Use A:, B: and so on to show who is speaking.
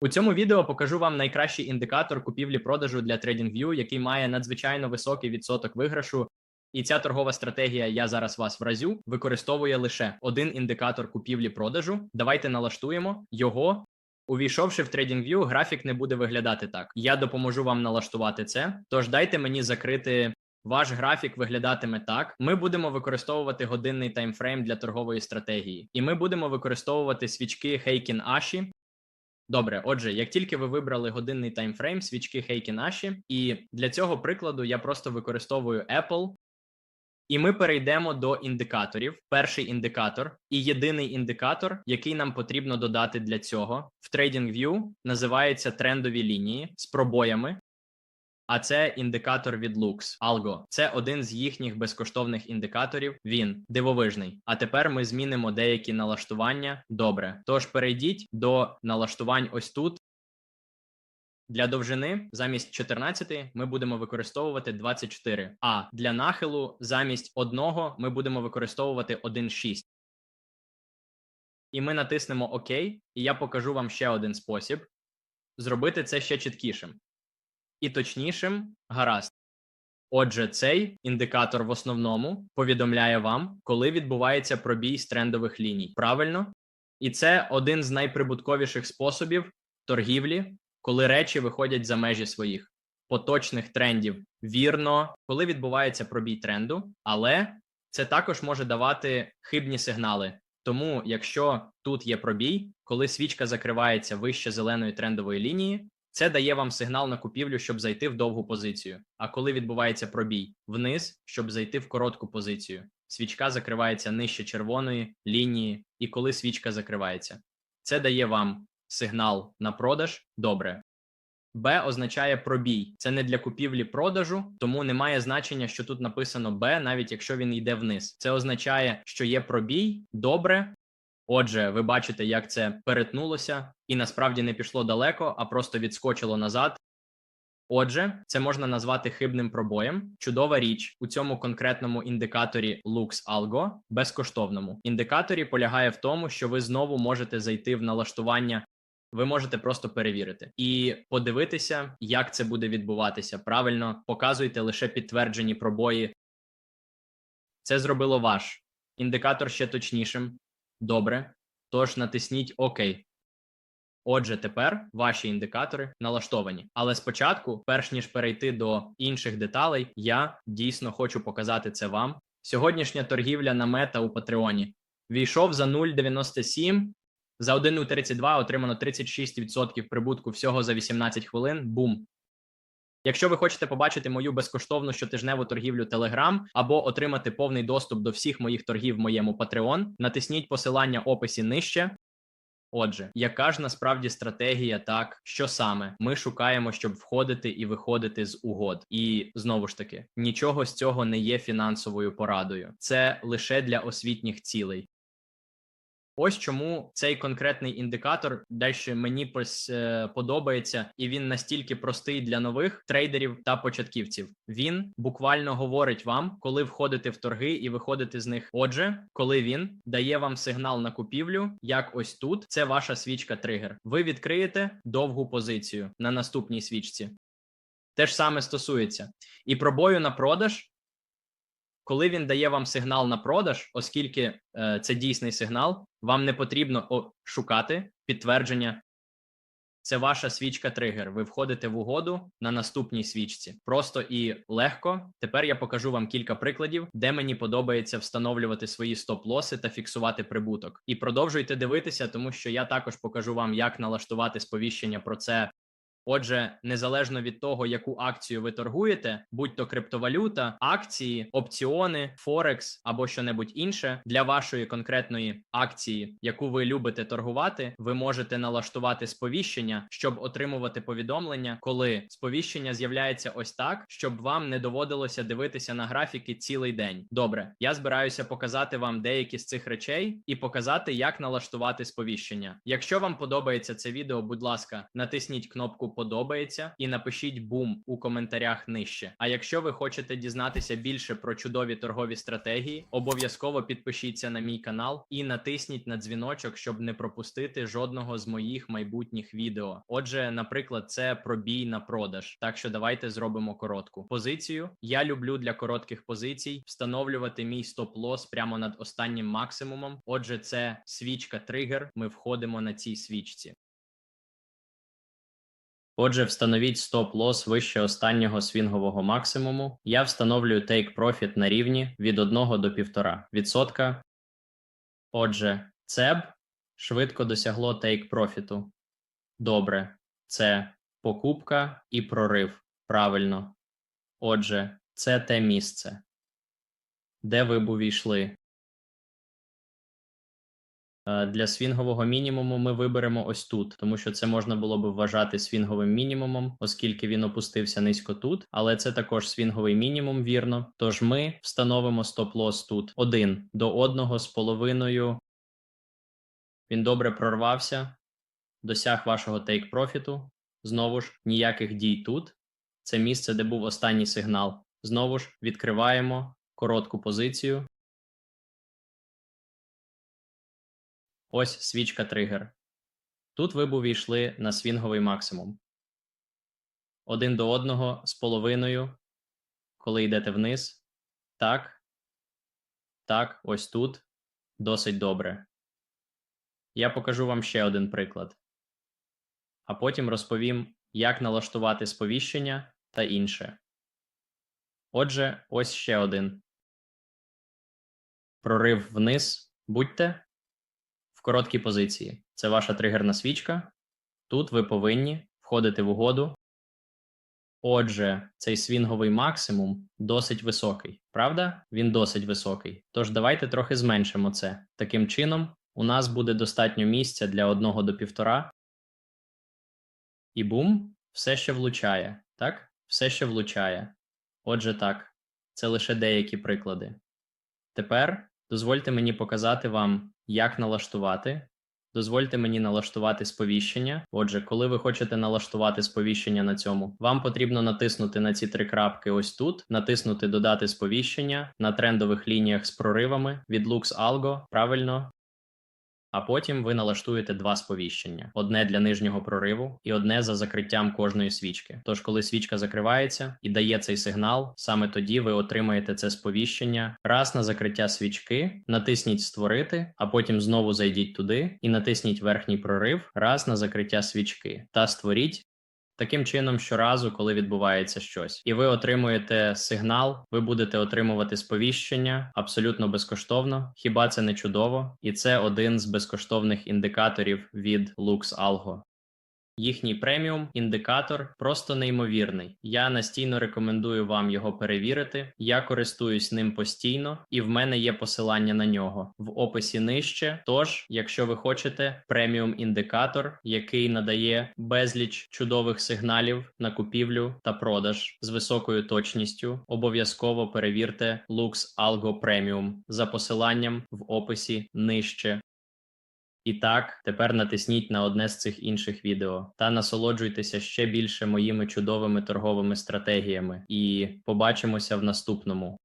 A: У цьому відео покажу вам найкращий індикатор купівлі-продажу для TradingView, який має надзвичайно високий відсоток виграшу. І ця торгова стратегія, я зараз вас вразю, використовує лише один індикатор купівлі-продажу. Давайте налаштуємо його. Увійшовши в TradingView, графік не буде виглядати так. Я допоможу вам налаштувати це. Тож дайте мені закрити. Ваш графік виглядатиме так. Ми будемо використовувати годинний таймфрейм для торгової стратегії, і ми будемо використовувати свічки Heikin Ashi. Добре, отже, як тільки ви вибрали годинний таймфрейм, свічки хейки наші, і для цього прикладу я просто використовую Apple. І ми перейдемо до індикаторів. Перший індикатор і єдиний індикатор, який нам потрібно додати для цього в TradingView, називається трендові лінії з пробоями. А це індикатор від Lux Algo. Це один з їхніх безкоштовних індикаторів. Він дивовижний. А тепер ми змінимо деякі налаштування. Добре. Тож перейдіть до налаштувань ось тут. Для довжини замість 14 ми будемо використовувати 24, а для нахилу замість одного ми будемо використовувати 1,6. І ми натиснемо ОК, і я покажу вам ще один спосіб зробити це ще чіткішим і точнішим гаразд. Отже, цей індикатор в основному повідомляє вам, коли відбувається пробій з трендових ліній. Правильно? І це один з найприбутковіших способів торгівлі, коли речі виходять за межі своїх поточних трендів. Вірно, коли відбувається пробій тренду, але це також може давати хибні сигнали. Тому, якщо тут є пробій, коли свічка закривається вище зеленої трендової лінії, це дає вам сигнал на купівлю, щоб зайти в довгу позицію. А коли відбувається пробій вниз, щоб зайти в коротку позицію, свічка закривається нижче червоної лінії, і коли свічка закривається, це дає вам сигнал на продаж. Добре. Б означає пробій. Це не для купівлі-продажу, тому немає значення, що тут написано Б, навіть якщо він йде вниз. Це означає, що є пробій. Добре. Отже, ви бачите, як це перетнулося, і насправді не пішло далеко, а просто відскочило назад. Отже, це можна назвати хибним пробоєм. Чудова річ у цьому конкретному індикаторі Lux Algo, безкоштовному індикаторі полягає в тому, що ви знову можете зайти в налаштування. Ви можете просто перевірити і подивитися, як це буде відбуватися. Правильно показуйте лише підтверджені пробої. Це зробило ваш індикатор ще точнішим. Добре. Тож натисніть ОК. Отже, тепер ваші індикатори налаштовані. Але спочатку, перш ніж перейти до інших деталей, я дійсно хочу показати це вам. Сьогоднішня торгівля на мета у Патреоні війшов за 0,97, за 1,32 отримано 36% прибутку всього за 18 хвилин. Бум! Якщо ви хочете побачити мою безкоштовну щотижневу торгівлю Telegram або отримати повний доступ до всіх моїх торгів в моєму Patreon, натисніть посилання описі нижче. Отже, яка ж насправді стратегія, так що саме ми шукаємо, щоб входити і виходити з угод, і знову ж таки нічого з цього не є фінансовою порадою, це лише для освітніх цілей. Ось чому цей конкретний індикатор дещо мені е, подобається, і він настільки простий для нових трейдерів та початківців. Він буквально говорить вам, коли входити в торги і виходити з них. Отже, коли він дає вам сигнал на купівлю, як ось тут, це ваша свічка тригер. Ви відкриєте довгу позицію на наступній свічці. Те ж саме стосується і пробою на продаж коли він дає вам сигнал на продаж, оскільки е, це дійсний сигнал, вам не потрібно шукати підтвердження. Це ваша свічка тригер. Ви входите в угоду на наступній свічці. Просто і легко. Тепер я покажу вам кілька прикладів, де мені подобається встановлювати свої стоп-лоси та фіксувати прибуток. І продовжуйте дивитися, тому що я також покажу вам, як налаштувати сповіщення про це Отже, незалежно від того, яку акцію ви торгуєте, будь-то криптовалюта, акції, опціони, Форекс або що-небудь інше для вашої конкретної акції, яку ви любите торгувати, ви можете налаштувати сповіщення, щоб отримувати повідомлення, коли сповіщення з'являється ось так, щоб вам не доводилося дивитися на графіки цілий день. Добре, я збираюся показати вам деякі з цих речей і показати, як налаштувати сповіщення. Якщо вам подобається це відео, будь ласка, натисніть кнопку подобається, і напишіть бум у коментарях нижче. А якщо ви хочете дізнатися більше про чудові торгові стратегії, обов'язково підпишіться на мій канал і натисніть на дзвіночок, щоб не пропустити жодного з моїх майбутніх відео. Отже, наприклад, це пробій на продаж. Так що давайте зробимо коротку позицію. Я люблю для коротких позицій встановлювати мій стоп-лос прямо над останнім максимумом. Отже, це свічка тригер. Ми входимо на цій свічці. Отже, встановіть стоп-лос вище останнього свінгового максимуму. Я встановлюю take profit на рівні від 1 до 1,5%. Отже, ЦЕБ швидко досягло take профіту. Добре, це покупка і прорив. Правильно. Отже, це те місце, де ви б увійшли. Е, Для свінгового мінімуму ми виберемо ось тут, тому що це можна було б вважати свінговим мінімумом, оскільки він опустився низько тут, але це також свінговий мінімум, вірно. Тож ми встановимо стоп-лос тут один до одного з половиною. Він добре прорвався, досяг вашого take профіту. Знову ж ніяких дій тут. Це місце, де був останній сигнал. Знову ж відкриваємо коротку позицію. Ось свічка тригер. Тут ви б увійшли на свінговий максимум. Один до одного з половиною, коли йдете вниз. Так. Так, ось тут. Досить добре. Я покажу вам ще один приклад. А потім розповім, як налаштувати сповіщення та інше. Отже, ось ще один. Прорив вниз. Будьте в короткій позиції. Це ваша тригерна свічка. Тут ви повинні входити в угоду. Отже, цей свінговий максимум досить високий. Правда? Він досить високий. Тож давайте трохи зменшимо це. Таким чином, у нас буде достатньо місця для 1 до 1,5. І бум, все ще влучає. Так? Все ще влучає. Отже, так, це лише деякі приклади. Тепер дозвольте мені показати вам, як налаштувати. Дозвольте мені налаштувати сповіщення. Отже, коли ви хочете налаштувати сповіщення на цьому, вам потрібно натиснути на ці три крапки ось тут, натиснути Додати сповіщення на трендових лініях з проривами від Lux Algo, правильно. А потім ви налаштуєте два сповіщення: одне для нижнього прориву і одне за закриттям кожної свічки. Тож, коли свічка закривається і дає цей сигнал, саме тоді ви отримаєте це сповіщення. Раз на закриття свічки, натисніть Створити, а потім знову зайдіть туди і натисніть верхній прорив, раз на закриття свічки та створіть. Таким чином, щоразу, коли відбувається щось, і ви отримуєте сигнал, ви будете отримувати сповіщення абсолютно безкоштовно. Хіба це не чудово? І це один з безкоштовних індикаторів від Lux Algo. Їхній преміум індикатор просто неймовірний. Я настійно рекомендую вам його перевірити. Я користуюсь ним постійно, і в мене є посилання на нього в описі нижче. Тож, якщо ви хочете преміум індикатор, який надає безліч чудових сигналів на купівлю та продаж з високою точністю, обов'язково перевірте Lux Algo Premium за посиланням в описі нижче. І так, тепер натисніть на одне з цих інших відео та насолоджуйтеся ще більше моїми чудовими торговими стратегіями. І побачимося в наступному.